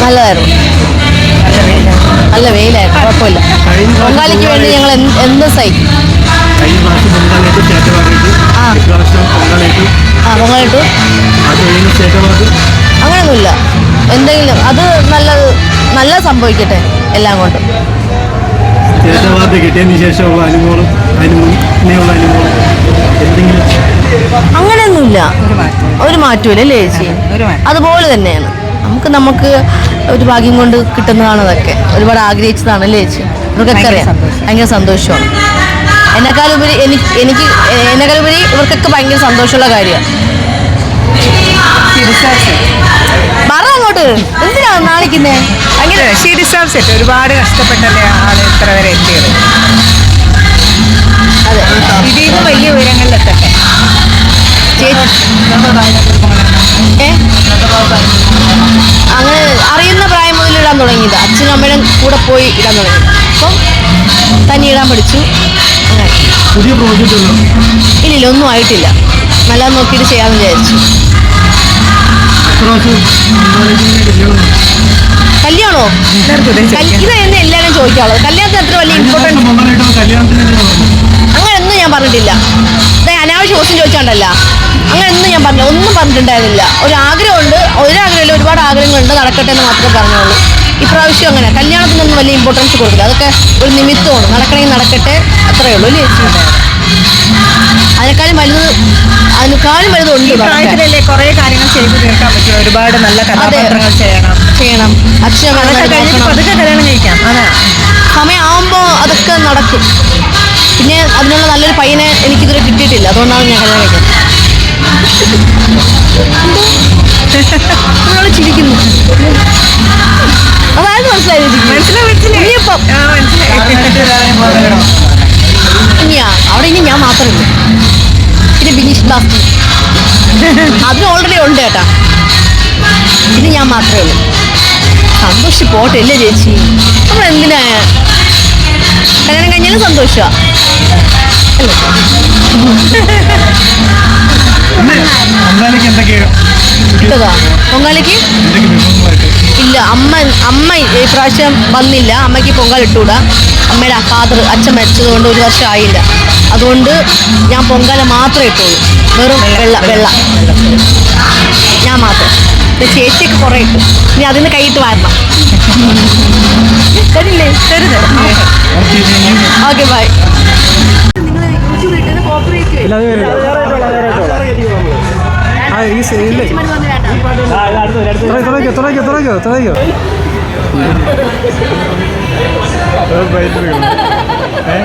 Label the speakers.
Speaker 1: നല്ലതായിരുന്നു നല്ല വെയിലായിരുന്നു. കുഴപ്പമില്ല. പൊങ്കാലിക്ക് വേണ്ടി ഞങ്ങൾ എന്ത് സഹിക്കും. ആ. പൊങ്കാലിട്ടു അങ്ങനെയൊന്നുമില്ല എന്തെങ്കിലും അത് നല്ലത് നല്ല സംഭവിക്കട്ടെ എല്ലാം കൊണ്ടും.
Speaker 2: കിട്ടിയതിന് ശേഷമുള്ള അനുഭവം അതിന് മുന്നേയുള്ള അനുഭവം
Speaker 1: അങ്ങനെയൊന്നുമില്ല. ഒരു മാറ്റമില്ല അല്ലേ ചേച്ചി?
Speaker 3: ഒരു മാറ്റം.
Speaker 1: അതുപോലെ തന്നെയാണ്. നമുക്ക് നമുക്ക് ഒരു ഭാഗ്യം കൊണ്ട് കിട്ടുന്നതാണ് അതൊക്കെ. ഒരുപാട് ആഗ്രഹിച്ചതാണ് അല്ലേ ചേച്ചി? ഇവർക്കൊക്കെ അറിയാം. ഭയങ്കര സന്തോഷമാണ്. എന്നെക്കാളുപരി എനിക്ക് എനിക്ക് എന്നെക്കാളുപരി ഇവർക്കൊക്കെ ഭയങ്കര സന്തോഷമുള്ള കാര്യമാണ്. പറ അങ്ങോട്ട്. നാണിക്കുന്നേ? ഭയങ്കര.
Speaker 3: ഒരുപാട് കഷ്ടപ്പെട്ടല്ലേ ആൾ ഇത്ര വരെ എത്തിയത്?
Speaker 1: അതെ.
Speaker 3: ഇതിനും വലിയ ഉയരങ്ങളിലെത്തട്ടെ
Speaker 1: തുടങ്ങിയത്. അച്ഛനും അമ്മയും കൂടെ പോയി ഇടാൻ തുടങ്ങി. അപ്പം തന്നെ ഇടാൻ പഠിച്ചു. അങ്ങനെ.
Speaker 2: പുതിയ പ്രോജക്റ്റ് ഇല്ല
Speaker 1: ഇല്ലില്ല ഒന്നും ആയിട്ടില്ല. നല്ല നോക്കിയിട്ട് ചെയ്യാമെന്ന് വിചാരിച്ചു.
Speaker 2: കല്യാണം
Speaker 3: ഇതേ
Speaker 1: എന്നെ എല്ലാവരും ചോദിക്കാറുള്ളത്. കല്യാണത്തിന് അത്ര വലിയ ഇമ്പോർട്ടൻസ് അങ്ങനെയൊന്നും ഞാൻ പറഞ്ഞിട്ടില്ല. അനാവശ്യ ക്വസ്റ്റ്യൻ ചോദിച്ചാണ്ടല്ല. അങ്ങനെയൊന്നും ഞാൻ പറഞ്ഞില്ല. ഒന്നും പറഞ്ഞിട്ടുണ്ടായിരുന്നില്ല. ഒരു ആഗ്രഹമുണ്ട് ഒരാഗ്രഹമില്ല. ഒരുപാട് ആഗ്രഹങ്ങളുണ്ട്. നടക്കട്ടെ എന്ന് മാത്രമേ പറഞ്ഞുള്ളൂ. ഇപ്രാവശ്യം അങ്ങനെ. കല്യാണത്തിനൊന്നും വലിയ ഇമ്പോർട്ടൻസ് കൊടുക്കില്ല അതൊക്കെ ഒരു നിമിത്തമാണ്. നടക്കണമെങ്കിൽ നടക്കട്ടെ. അത്രയേ ഉള്ളൂ അല്ലേ? ചേച്ചി അതിനേക്കാളും വലുത് അതിനേക്കാളും
Speaker 3: വലുത്
Speaker 1: ഉണ്ട്.
Speaker 3: പ്രായത്തിലല്ലേ കുറെ കാര്യങ്ങൾ ചെയ്തു തീർക്കാൻ പറ്റും. ഒരുപാട് നല്ല കഥാപാത്രങ്ങൾ ചെയ്യണം.
Speaker 1: ചെയ്യണം.
Speaker 3: പതുക്കെ കല്യാണം കഴിക്കാം. അതാ.
Speaker 1: സമയമാകുമ്പോൾ അതൊക്കെ നടക്കും. പിന്നെ അതിനുള്ള നല്ലൊരു പയ്യനെ എനിക്കിതുവരെ കിട്ടിയിട്ടില്ല. അതുകൊണ്ടാണ് ഞാൻ കല്യാണം കഴിക്കുന്നത് മാത്രമേ പിന്നെ ബിനീഷ് ബാസ്കർ അതിന് ഓൾറെഡി ഉണ്ട് കേട്ടാ. പിന്നെ ഞാൻ മാത്രമേ ഉള്ളൂ. സന്തോഷിച്ച് പോട്ടെ അല്ലേ ചേച്ചി? നമ്മൾ എന്തിനാ? കല്യാണം കഴിഞ്ഞാലും സന്തോഷമാണ്
Speaker 2: പൊങ്കാലയ്ക്ക് എന്തൊക്കെയാണ്
Speaker 1: പൊങ്കാലയ്ക്ക്? ഇല്ല അമ്മ അമ്മ ഈ പ്രാവശ്യം വന്നില്ല. അമ്മയ്ക്ക് പൊങ്കാൽ ഇട്ടുകൂടാ അമ്മയുടെ ഫാദർ അച്ഛൻ മരിച്ചതുകൊണ്ട് ഒരു വർഷം ആയില്ല അതുകൊണ്ട് ഞാൻ പൊങ്കാല മാത്രമേ ഇട്ടുള്ളൂ. വെറും വെള്ള വെള്ള ഞാൻ മാത്രം. പിന്നെ ചേച്ചിയൊക്കെ കുറേ ഇട്ടു. ഇനി അതിന് കൈയിട്ട് വരണം. തരില്ലേ? തരുത്
Speaker 2: ഓക്കെ
Speaker 1: ബൈ.
Speaker 4: ആ ഈ സെയിലേ തുറയ്ക്കോ തുറയ്ക്കോ തുറയ്ക്കോ തുറയ്ക്കോ
Speaker 2: ഏ?